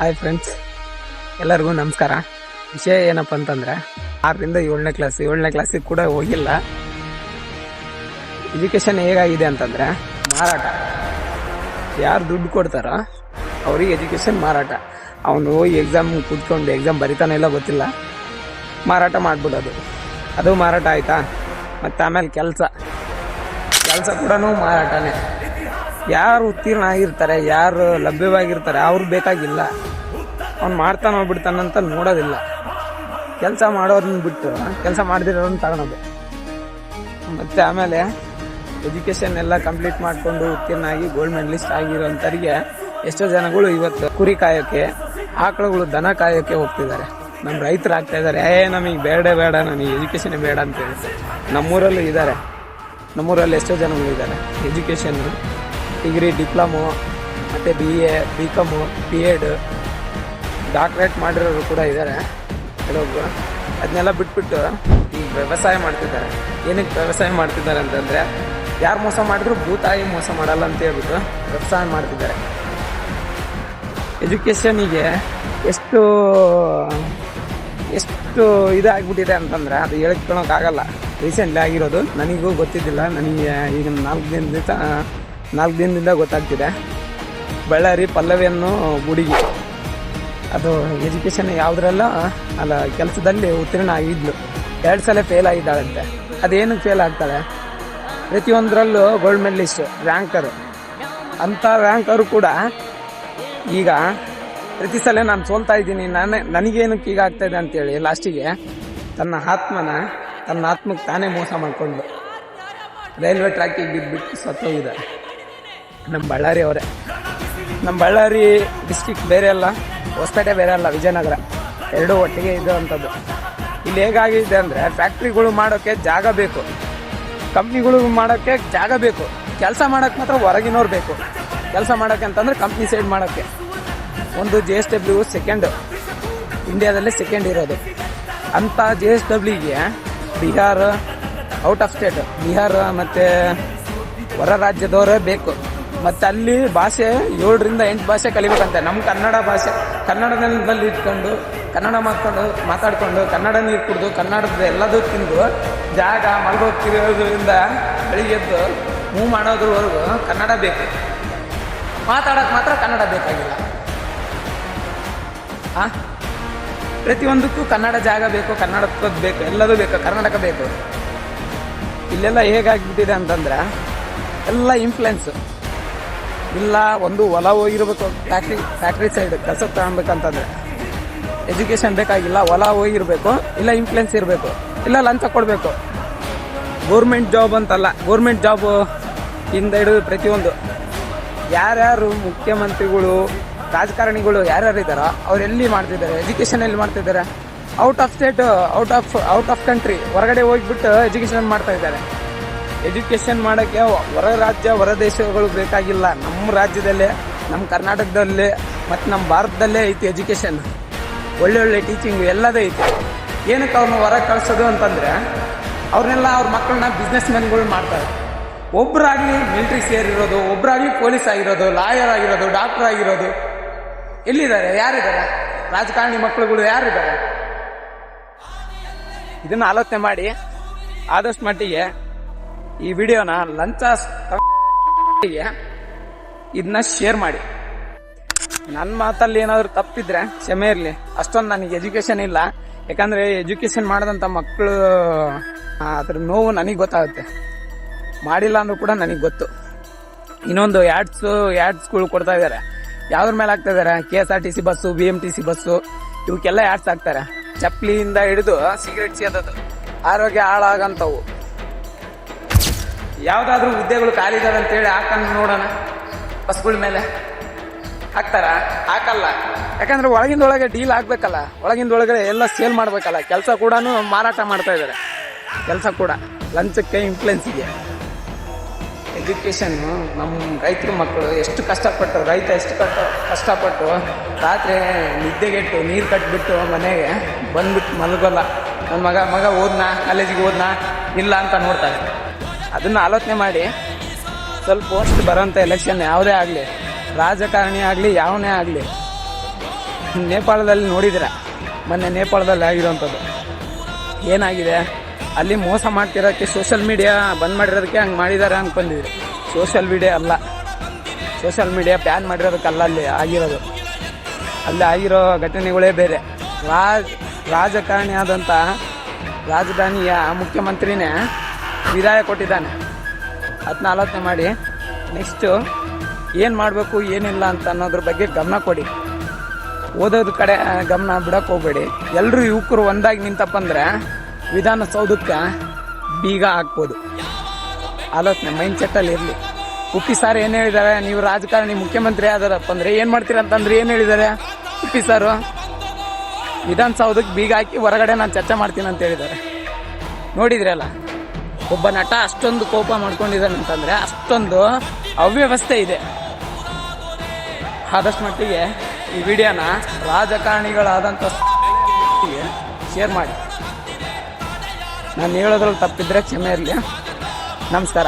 Hi friends ಎಲ್ಲರಿಗೂ ನಮಸ್ಕಾರ. ವಿಷಯ ಏನಪ್ಪ ಅಂತಂದ್ರೆ, ಆರರಿಂದ ಏಳನೇ ಕ್ಲಾಸ್ ಏಳನೇ ಕ್ಲಾಸಿಗೆ ಕೂಡ ಹೋಗಿಲ್ಲ. ಎಜುಕೇಷನ್ ಹೇಗಾಗಿದೆ ಅಂತಂದ್ರೆ, ಮಾರಾಟ. ಯಾರು ದುಡ್ಡು ಕೊಡ್ತಾರೋ, ಅವ್ರಿಗೆ ಎಜುಕೇಷನ್ ಮಾರಾಟ. ಅವನು ಹೋಗಿ ಎಕ್ಸಾಮ್ ಕೂತ್ಕೊಂಡು ಎಕ್ಸಾಮ್ ಬರಿತಾನೆ ಇಲ್ಲ ಗೊತ್ತಿಲ್ಲ. ಮಾರಾಟ ಮಾಡ್ಬಿಡೋದು ಅದು. ಮಾರಾಟ ಆಯ್ತಾ? ಮತ್ತೆ ಆಮೇಲೆ ಕೆಲಸ. ಕೆಲಸ ಕೂಡ ಮಾರಾಟನೇ. ಯಾರು ಉತ್ತೀರ್ಣ ಆಗಿರ್ತಾರೆ, ಯಾರು ಲಭ್ಯವಾಗಿರ್ತಾರೆ, ಅವ್ರು ಬೇಕಾಗಿಲ್ಲ. ಅವ್ನು ಮಾಡ್ತಾನೆ ಬಿಡ್ತಾನಂತ ನೋಡೋದಿಲ್ಲ. ಕೆಲಸ ಮಾಡೋದನ್ನ ಬಿಟ್ಟು, ಕೆಲಸ ಮಾಡ್ದಿರೋದನ್ನ ತಗೊಳೋದು. ಮತ್ತು ಆಮೇಲೆ ಎಜುಕೇಷನ್ ಎಲ್ಲ ಕಂಪ್ಲೀಟ್ ಮಾಡಿಕೊಂಡು ಉತ್ತೀರ್ಣ ಆಗಿ ಗೋಲ್ಡ್ ಮೆಡಲಿಸ್ಟ್ ಆಗಿರೋಂಥವ್ರಿಗೆ ಎಷ್ಟೋ ಜನಗಳು ಇವತ್ತು ಕುರಿ ಕಾಯೋಕ್ಕೆ ಆಕಳುಗಳು ದನ ಕಾಯೋಕ್ಕೆ ಹೋಗ್ತಿದ್ದಾರೆ. ನಮ್ಮ ರೈತರು ಆಗ್ತಾ ಇದ್ದಾರೆ. ಏ, ನಮಗೆ ಬೇಡ ಬೇಡ, ನನಗೆ ಎಜುಕೇಷನ್ ಬೇಡ ಅಂತ ಹೇಳಿ ನಮ್ಮೂರಲ್ಲೂ ಇದ್ದಾರೆ. ನಮ್ಮೂರಲ್ಲಿ ಎಷ್ಟೋ ಜನಗಳು ಇದ್ದಾರೆ. ಎಜುಕೇಷನ್ನು, ಡಿಗ್ರಿ, ಡಿಪ್ಲೊಮೊ, ಮತ್ತು B A B com B Ed doctorate ಮಾಡಿರೋರು ಕೂಡ ಇದ್ದಾರೆ ಕೆಲವೊಬ್ಬರು ಅದನ್ನೆಲ್ಲ ಬಿಟ್ಬಿಟ್ಟು ಈಗ ವ್ಯವಸಾಯ ಮಾಡ್ತಿದ್ದಾರೆ. ಏನಕ್ಕೆ ವ್ಯವಸಾಯ ಮಾಡ್ತಿದ್ದಾರೆ ಅಂತಂದರೆ, ಯಾರು ಮೋಸ ಮಾಡಿದ್ರು ಭೂತಾಯಿ ಮೋಸ ಮಾಡಲ್ಲ ಅಂತ ಹೇಳ್ಬಿಟ್ಟು ವ್ಯವಸಾಯ ಮಾಡ್ತಿದ್ದಾರೆ. ಎಜುಕೇಷನಿಗೆ ಎಷ್ಟು ಎಷ್ಟು ಇದಾಗ್ಬಿಟ್ಟಿದೆ ಅಂತಂದರೆ, ಅದು ಹೇಳ್ಕೊಳೋಕ್ಕಾಗಲ್ಲ. ರೀಸೆಂಟ್ಲಿ ಆಗಿರೋದು, ನನಗೂ ಗೊತ್ತಿದ್ದಿಲ್ಲ, ನನಗೆ ಈಗ ನಾಲ್ಕು ದಿನದಿಂದ ನಾಲ್ಕು ದಿನದಿಂದ ಗೊತ್ತಾಗ್ತಿದೆ. ಬಳ್ಳಾರಿ ಪಲ್ಲವಿಯನ್ನು ಹುಡುಗಿ ಅದು ಎಜುಕೇಷನ್ ಯಾವುದ್ರಲ್ಲ, ಅಲ್ಲ, ಕೆಲಸದಲ್ಲಿ ಉತ್ತೀರ್ಣ ಆಗಿದ್ಲು. ಎರಡು ಸಲ ಫೇಲ್ ಆಗಿದ್ದಾಳಂತೆ. ಅದೇನು ಫೇಲ್ ಆಗ್ತಾಳೆ ಪ್ರತಿಯೊಂದರಲ್ಲೂ ಗೋಲ್ಡ್ ಮೆಡಲಿಸ್ಟ್ ರ್ಯಾಂಕರು ಅಂಥ ರ್ಯಾಂಕರು ಕೂಡ ಈಗ ಪ್ರತಿ ಸಲ ನಾನು ಸೋಲ್ತಾ ಇದ್ದೀನಿ. ನಾನೇ ನನಗೇನಕ್ಕೆ ಈಗ ಆಗ್ತಾಯಿದೆ ಅಂತೇಳಿ ಲಾಸ್ಟಿಗೆ ತನ್ನ ಆತ್ಮನ, ತನ್ನ ಆತ್ಮಕ್ಕೆ ತಾನೇ ಮೋಸ ಮಾಡಿಕೊಂಡು ರೈಲ್ವೆ ಟ್ರ್ಯಾಕಿಗೆ ಬಿದ್ದುಬಿಟ್ಟು ಸತ್ತೋಗಿದೆ. ನಮ್ಮ ಬಳ್ಳಾರಿ ಅವರೇ. ನಮ್ಮ ಬಳ್ಳಾರಿ ಡಿಸ್ಟಿಕ್ ಬೇರೆ ಅಲ್ಲ. ಹೊಸಪೇಟೆ ಬೇರೆ ಅಲ್ಲ, ವಿಜಯನಗರ. ಎರಡೂ ಒಟ್ಟಿಗೆ ಇದ್ದಂಥದ್ದು ಇಲ್ಲಿ ಹೇಗಾಗಿದೆ ಅಂದರೆ ಫ್ಯಾಕ್ಟ್ರಿಗಳು ಮಾಡೋಕ್ಕೆ ಜಾಗ ಬೇಕು. ಕಂಪ್ನಿಗಳು ಮಾಡೋಕ್ಕೆ ಜಾಗ ಬೇಕು. ಕೆಲಸ ಮಾಡೋಕ್ಕೆ ಮಾತ್ರ ಹೊರಗಿನವ್ರು ಬೇಕು. ಕೆಲಸ ಮಾಡೋಕ್ಕೆ ಅಂತಂದರೆ ಕಂಪ್ನಿ ಸೈಡ್ ಮಾಡೋಕ್ಕೆ. ಒಂದು ಜೆ ಎಸ್ ಡಬ್ಲ್ಯೂ ಸೆಕೆಂಡು ಇಂಡಿಯಾದಲ್ಲೇ ಸೆಕೆಂಡ್ ಇರೋದು. ಅಂಥ J S ಡಬ್ಲ್ಯೂಗೆ Bihar out of state Bihar ಮತ್ತು ಹೊರ ರಾಜ್ಯದವರೇ ಬೇಕು. ಮತ್ತು ಅಲ್ಲಿ ಭಾಷೆ ಏಳರಿಂದ ಎಂಟು ಭಾಷೆ ಕಲಿಬೇಕಂತೆ. ನಮ್ಮ ಕನ್ನಡ ಭಾಷೆ, ಕನ್ನಡದಲ್ಲಿ ಇಟ್ಕೊಂಡು, ಕನ್ನಡ ಮಾತ್ಕೊಂಡು, ಮಾತಾಡಿಕೊಂಡು, ಕನ್ನಡ ನೀರು ಕುಡಿದು, ಕನ್ನಡದ ಎಲ್ಲದೂ ತಿಂದು, ಜಾಗ ಮಲಗೋಗ್ತಿರೋದ್ರಿಂದ ಬೆಳಿಗ್ಗೆ ಎದ್ದು ಮೂವ್ ಮಾಡೋದ್ರವರೆಗೂ ಕನ್ನಡ ಬೇಕು. ಮಾತಾಡೋಕೆ ಮಾತ್ರ ಕನ್ನಡ ಬೇಕಾಗಿಲ್ಲ. ಆ? ಪ್ರತಿಯೊಂದಕ್ಕೂ ಕನ್ನಡ ಜಾಗ ಬೇಕು ಕನ್ನಡಕ್ಕದ್ದು ಬೇಕು, ಎಲ್ಲದೂ ಬೇಕು, ಕರ್ನಾಟಕ ಬೇಕು. ಇಲ್ಲೆಲ್ಲ ಹೇಗಾಗ್ಬಿಟ್ಟಿದೆ ಅಂತಂದ್ರೆ, ಎಲ್ಲ ಇನ್ಫ್ಲುಯೆನ್ಸ್ ಇಲ್ಲ, ಒಂದು ಹೊಲ ಹೋಗಿರ್ಬೇಕು ಫ್ಯಾಕ್ಟ್ರಿ ಫ್ಯಾಕ್ಟ್ರಿ ಸೈಡ್ ಕೆಲಸ ತಗೊಳ್ಬೇಕಂತಂದ್ರೆ ಎಜುಕೇಷನ್ ಬೇಕಾಗಿಲ್ಲ ಹೊಲ ಹೋಗಿರ್ಬೇಕು ಇಲ್ಲ ಇನ್ಫ್ಲುಯೆನ್ಸ್ ಇರಬೇಕು, ಇಲ್ಲ ಲಂಚ ಕೊಡಬೇಕು. ಗೌರ್ಮೆಂಟ್ ಜಾಬ್ ಅಂತಲ್ಲ ಗೌರ್ಮೆಂಟ್ ಜಾಬ್ ಇಂದ ಹಿಡಿದು ಪ್ರತಿಯೊಂದು. ಯಾರ್ಯಾರು ಮುಖ್ಯಮಂತ್ರಿಗಳು, ರಾಜಕಾರಣಿಗಳು ಯಾರ್ಯಾರು ಇದ್ದಾರೋ, ಅವ್ರು ಎಲ್ಲಿ ಮಾಡ್ತಿದ್ದಾರೆ ಎಜುಕೇಷನ್ ಎಲ್ಲಿ ಮಾಡ್ತಿದ್ದಾರೆ? Out of state out of out of country ಹೊರಗಡೆ ಹೋಗ್ಬಿಟ್ಟು ಎಜುಕೇಷನ್ ಮಾಡ್ತಾ ಇದ್ದಾರೆ. ಎಜುಕೇಷನ್ ಮಾಡೋಕ್ಕೆ ಹೊರ ರಾಜ್ಯ, ಹೊರ ದೇಶಗಳು ಬೇಕಾಗಿಲ್ಲ. ನಮ್ಮ ರಾಜ್ಯದಲ್ಲೇ, ನಮ್ಮ ಕರ್ನಾಟಕದಲ್ಲೇ, ಮತ್ತು ನಮ್ಮ ಭಾರತದಲ್ಲೇ ಐತಿ ಎಜುಕೇಷನ್ ಒಳ್ಳೆ ಒಳ್ಳೆ ಟೀಚಿಂಗ್ ಎಲ್ಲದೇ ಐತಿ. ಏನಕ್ಕೆ ಅವ್ರನ್ನ ಹೊರಗೆ ಕಳಿಸೋದು ಅಂತಂದರೆ ಅವ್ರನ್ನೆಲ್ಲ ಅವ್ರ ಮಕ್ಕಳನ್ನ ಬಿಸ್ನೆಸ್ ಮ್ಯಾನ್ಗಳು ಮಾಡ್ತಾರೆ. ಒಬ್ಬರಾಗಲಿ ಮಿಲ್ಟ್ರಿ ಸೇರಿರೋದು ಒಬ್ಬರಾಗಲಿ ಪೊಲೀಸ್ ಆಗಿರೋದು ಲಾಯರ್ ಆಗಿರೋದು ಡಾಕ್ಟರ್ ಆಗಿರೋದು, ಎಲ್ಲಿದ್ದಾರೆ? ಯಾರಿದ್ದಾರೆ? ರಾಜಕಾರಣಿ ಮಕ್ಕಳುಗಳು ಯಾರಿದ್ದಾರೆ? ಇದನ್ನು ಆಲೋಚನೆ ಮಾಡಿ, ಆದಷ್ಟು ಮಟ್ಟಿಗೆ ಈ ವಿಡಿಯೋನ ಲಂಚ ಇದನ್ನ ಶೇರ್ ಮಾಡಿ. ನನ್ನ ಮಾತಲ್ಲಿ ಏನಾದರೂ ತಪ್ಪಿದ್ರೆ ಕ್ಷಮೆ ಇರಲಿ. ಅಷ್ಟೊಂದು ನನಗೆ ಎಜುಕೇಶನ್ ಇಲ್ಲ. ಯಾಕಂದ್ರೆ ಎಜುಕೇಶನ್ ಮಾಡಿದಂಥ ಮಕ್ಕಳು ಅದ್ರ ನೋವು ನನಗೆ ಗೊತ್ತಾಗುತ್ತೆ. ಮಾಡಿಲ್ಲ ಅಂದ್ರೂ ಕೂಡ ನನಗೆ ಗೊತ್ತು. ಇನ್ನೊಂದು ಆ್ಯಡ್ಸು ಆ್ಯಡ್ಸ್ಗಳು ಕೊಡ್ತಾ ಇದ್ದಾರೆ ಯಾವ್ದ್ರ ಮೇಲೆ ಆಗ್ತಾ ಇದ್ದಾರೆ K S R T C bus B M T C bus ಇವಕ್ಕೆಲ್ಲ ಆ್ಯಡ್ಸ್ ಹಾಕ್ತಾರೆ. ಚಪ್ಪಲಿಯಿಂದ ಹಿಡಿದು ಸಿಗರೇಟ್ ಸೇದೋದು ಆರೋಗ್ಯ ಹಾಳಾಗಂಥವು ಯಾವ್ದಾದ್ರೂ ಹುದ್ದೆಗಳು ಖಾಲಿ ಅಂತೇಳಿ ಹಾಕೊಂಡು ನೋಡೋಣ. ಬಸ್ಗಳ ಮೇಲೆ. ಹಾಕ್ತಾರ? ಹಾಕಲ್ಲ. ಯಾಕಂದ್ರೆ ಒಳಗಿಂದ ಒಳಗೆ ಡೀಲ್ ಆಗಬೇಕಲ್ಲ. ಒಳಗಿಂದ ಒಳಗಡೆ ಎಲ್ಲ ಸೇಲ್ ಮಾಡಬೇಕಲ್ಲ. ಕೆಲಸ ಕೂಡ ಮಾರಾಟ ಮಾಡ್ತಾ ಇದ್ದಾರೆ ಕೆಲಸ ಕೂಡ. ಲಂಚಕ್ಕೆ ಇನ್ಫ್ಲುಯೆನ್ಸ್ ಇದೆ. ಎಜುಕೇಷನ್ನು ನಮ್ಮ ರೈತರ ಮಕ್ಕಳು ಎಷ್ಟು ಕಷ್ಟಪಟ್ಟು ರೈತ ಎಷ್ಟು ಕಷ್ಟ, ಕಷ್ಟಪಟ್ಟು ರಾತ್ರಿ ನಿದ್ದೆಗೆಟ್ಟು, ನೀರು ಕಟ್ಬಿಟ್ಟು ಮನೆಗೆ ಬಂದ್ಬಿಟ್ಟು ಮಲಗೋಲ್ಲ. ನನ್ನ ಮಗ ಮಗ ಓದ್ನಾ? ಕಾಲೇಜಿಗೆ ಓದ್ನಾ? ಇಲ್ಲ ಅಂತ ನೋಡ್ತಾರೆ ಅದನ್ನು ಆಲೋಚನೆ ಮಾಡಿ, ಸ್ವಲ್ಪ ಪೋಸ್ಟ್ ಬರೋಂಥ ಎಲೆಕ್ಷನ್ ಯಾವುದೇ ಆಗಲಿ, ರಾಜಕಾರಣಿ ಆಗಲಿ, ಯಾವನೇ ಆಗಲಿ, ನೇಪಾಳದಲ್ಲಿ ನೋಡಿದಿರ ಮೊನ್ನೆ ನೇಪಾಳದಲ್ಲಿ ಆಗಿರೋವಂಥದ್ದು. ಏನಾಗಿದೆ? ಅಲ್ಲಿ ಮೋಸ ಮಾಡ್ತಿರೋಕ್ಕೆ ಸೋಷಿಯಲ್ ಮೀಡಿಯಾ ಬಂದ್ ಮಾಡಿರೋದಕ್ಕೆ ಹಂಗೆ ಮಾಡಿದ್ದಾರೆ ಅಂದ್ಕೊಂಡಿದ್ರು ಸೋಷಿಯಲ್ ಮೀಡಿಯಾ ಅಲ್ಲ. ಸೋಷಿಯಲ್ ಮೀಡಿಯಾ ಬ್ಯಾನ್ ಮಾಡಿರೋದಕ್ಕಲ್ಲ ಅಲ್ಲಿ ಆಗಿರೋದು. ಅಲ್ಲಿ ಆಗಿರೋ ಘಟನೆಗಳೇ ಬೇರೆ. ರಾಜ, ರಾಜಕಾರಣಿ ಆದಂಥ ರಾಜಧಾನಿಯ ಮುಖ್ಯಮಂತ್ರಿನೇ ವಿದಾಯ ಕೊಟ್ಟಿದ್ದಾನೆ. ಅದನ್ನ ಆಲೋಚನೆ ಮಾಡಿ ನೆಕ್ಸ್ಟು ಏನು ಮಾಡಬೇಕು, ಏನಿಲ್ಲ ಅಂತ ಅನ್ನೋದ್ರ ಬಗ್ಗೆ ಗಮನ ಕೊಡಿ. ಓದೋದು ಕಡೆ ಗಮನ ಬಿಡಕ್ಕೆ ಹೋಗ್ಬೇಡಿ. ಎಲ್ಲರೂ ಯುವಕರು ಒಂದಾಗಿ ನಿಂತಪ್ಪ ಅಂದ್ರೆ ವಿಧಾನಸೌಧಕ್ಕೆ ಬೀಗ ಹಾಕ್ಬೋದು. ಆಲೋಚನೆ ಮೈಂಡ್ ಸೆಟ್ಟಲ್ಲಿ ಇರಲಿ. ಉಪ್ಪಿ ಸಾರ್ ಏನು ಹೇಳಿದ್ದಾರೆ, ನೀವು ರಾಜಕಾರಣಿ ಮುಖ್ಯಮಂತ್ರಿ ಆದಾರಪ್ಪ ಅಂದರೆ ಏನು ಮಾಡ್ತೀರಾ ಅಂತಂದ್ರೆ ಏನು ಹೇಳಿದ್ದಾರೆ? ಉಪ್ಪಿ ಸಾರು, ವಿಧಾನಸೌಧಕ್ಕೆ ಬೀಗ ಹಾಕಿ ಹೊರಗಡೆ ನಾನು ಚರ್ಚೆ ಮಾಡ್ತೀನಿ ಅಂತ ಹೇಳಿದ್ದಾರೆ. ನೋಡಿದ್ರಲ್ಲ ಒಬ್ಬ ನಟ ಅಷ್ಟೊಂದು ಕೋಪ ಮಾಡ್ಕೊಂಡಿದ್ದಾನೆ ಅಂತಂದ್ರೆ ಅಷ್ಟೊಂದು ಅವ್ಯವಸ್ಥೆ ಇದೆ. ಆದಷ್ಟು ಮಟ್ಟಿಗೆ ಈ ವಿಡಿಯೋನ ರಾಜಕಾರಣಿಗಳಾದಂಥ ಶೇರ್ ಮಾಡಿ. ನಾನು ಹೇಳೋದ್ರಲ್ಲಿ ತಪ್ಪಿದ್ರೆ ಕ್ಷಮೆ ಇರಲಿ. ನಮಸ್ಕಾರ.